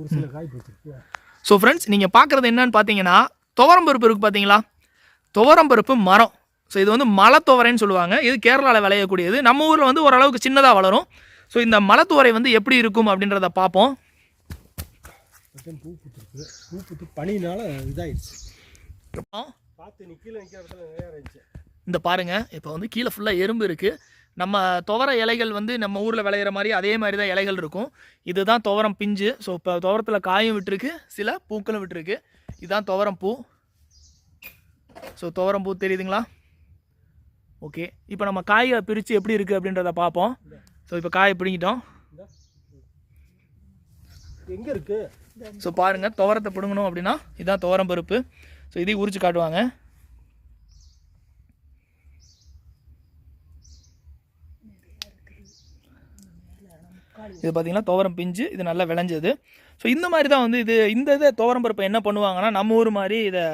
ஒரு சில காய் பிடிச்சிருக்கு ஸோ ஃப்ரெண்ட்ஸ் நீங்கள் பார்க்குறது என்னன்னு பார்த்தீங்கன்னா துவரம் பருப்பு இருக்குது பார்த்தீங்களா? துவரம் பருப்பு மரம். ஸோ இது வந்து மலைத்துவரைன்னு சொல்லுவாங்க. இது கேரளாவில் விளையக்கூடியது. நம்ம ஊரில் வந்து ஓரளவுக்கு சின்னதாக வளரும். ஸோ இந்த மலைத்துவரை வந்து எப்படி இருக்கும் அப்படின்றத பார்ப்போம். பூ பூத்துருக்கு. பூ பூத்து பனினால அப்புறம் பார்த்து நீ கீழே நிற்கிற இடத்துல நிறையா இருந்துச்சு. இந்த பாருங்க இப்போ வந்து கீழே ஃபுல்லாக எறும்பு இருக்குது நம்ம துவர இலைகள் வந்து நம்ம ஊரில் விளையிற மாதிரி அதே மாதிரி தான் இலைகள் இருக்கும். இதுதான் துவரம் பிஞ்சு. ஸோ இப்போ துவரத்தில் காயும் விட்டுருக்கு. சில பூக்களும் விட்டுருக்கு. இதுதான் துவரம் பூ. ஸோ துவரம் பூ தெரியுதுங்களா? ஓகே இப்போ நம்ம காயை பிரித்து எப்படி இருக்குது அப்படின்றத பார்ப்போம். ஸோ இப்போ காயை பிடிங்கிட்டோம். எங்கே இருக்கு? ஸோ பாருங்கள் துவரத்தை பிடுங்கணும் அப்படின்னா இதுதான் துவரம் பருப்பு. ஸோ இதையும் உரிச்சு காட்டுவாங்க. இது பார்த்தீங்கன்னா துவரம் பிஞ்சு இது நல்லா விளைஞ்சது. ஸோ இந்த மாதிரி தான் வந்து இது இந்த இதை துவரம் பருப்பை என்ன பண்ணுவாங்கன்னா நம்ம ஊர் மாதிரி இதை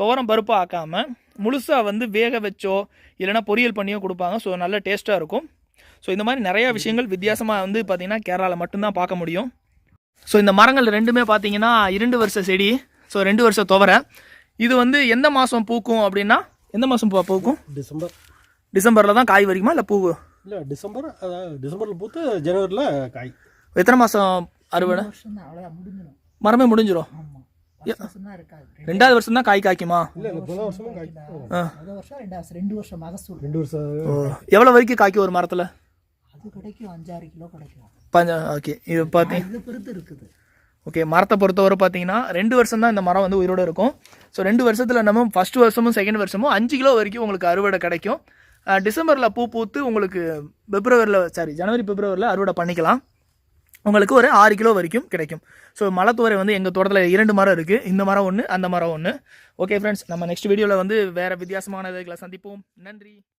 துவரம் பருப்பாக ஆக்காமல் முழுசாக வந்து வேக வச்சோ இல்லைன்னா பொரியல் பண்ணியோ கொடுப்பாங்க. ஸோ நல்ல டேஸ்ட்டாக இருக்கும். ஸோ இந்த மாதிரி நிறையா விஷயங்கள் வித்தியாசமாக வந்து பார்த்திங்கன்னா கேரளாவில் மட்டும்தான் பார்க்க முடியும். ஸோ இந்த மரங்கள் ரெண்டுமே பார்த்தீங்கன்னா இரண்டு வருஷ செடி ஸோ ரெண்டு வருஷம் துவரை. இது வந்து எந்த மாதம் பூக்கும் அப்படின்னா எந்த மாதம் பூ பூக்கும்? டிசம்பர். டிசம்பரில் தான் காய் வரைக்குமா இல்லை பூ இல்லை டிசம்பர் அதாவது டிசம்பரில் பூத்து ஜனவரியில் காய். எத்தனை மாதம் அறுவடை? அவ்வளோதான் முடிஞ்சிடும். மரமே முடிஞ்சிடும் ஆமாம் வருஷம் தான் இருக்காது. ரெண்டாவது வருஷம் தான் காய் காய்க்குமா? ரெண்டு வருஷம் மகசூல் ரெண்டு வருஷம் எவ்வளோ வரைக்கும் காய்க்கும் ஒரு மரத்தில்? அது கிடைக்கும் அஞ்சாறு கிலோ கிடைக்கும். பஞ்ச ஓகே. இது பார்த்தீங்க இது பொறுத்து இருக்குது. ஓகே மரத்தை பொறுத்தவரை பார்த்தீங்கன்னா ரெண்டு வருஷம் தான் இந்த மரம் வந்து உயிரோடு இருக்கும். ஸோ ரெண்டு வருஷத்தில் நம்ம ஃபர்ஸ்ட் வருஷமும் செகண்ட் வருஷமும் அஞ்சு கிலோ வரைக்கும் உங்களுக்கு அறுவடை கிடைக்கும். டிசம்பரில் பூ பூத்து உங்களுக்கு பிப்ரவரியில் சாரி ஜனவரி பிப்ரவரியில் அறுவடை பண்ணிக்கலாம். உங்களுக்கு ஒரு ஆறு கிலோ வரைக்கும் கிடைக்கும். ஸோ மலைத்தோரை வந்து எங்கள் தோட்டத்தில் இரண்டு மரம் இருக்குது இந்த மரம் ஒன்று அந்த மரம் ஒன்று ஓகே ஃப்ரெண்ட்ஸ் நம்ம நெக்ஸ்ட் வீடியோவில் வந்து வேறு வித்தியாசமான இதுகளை சந்திப்போம். நன்றி.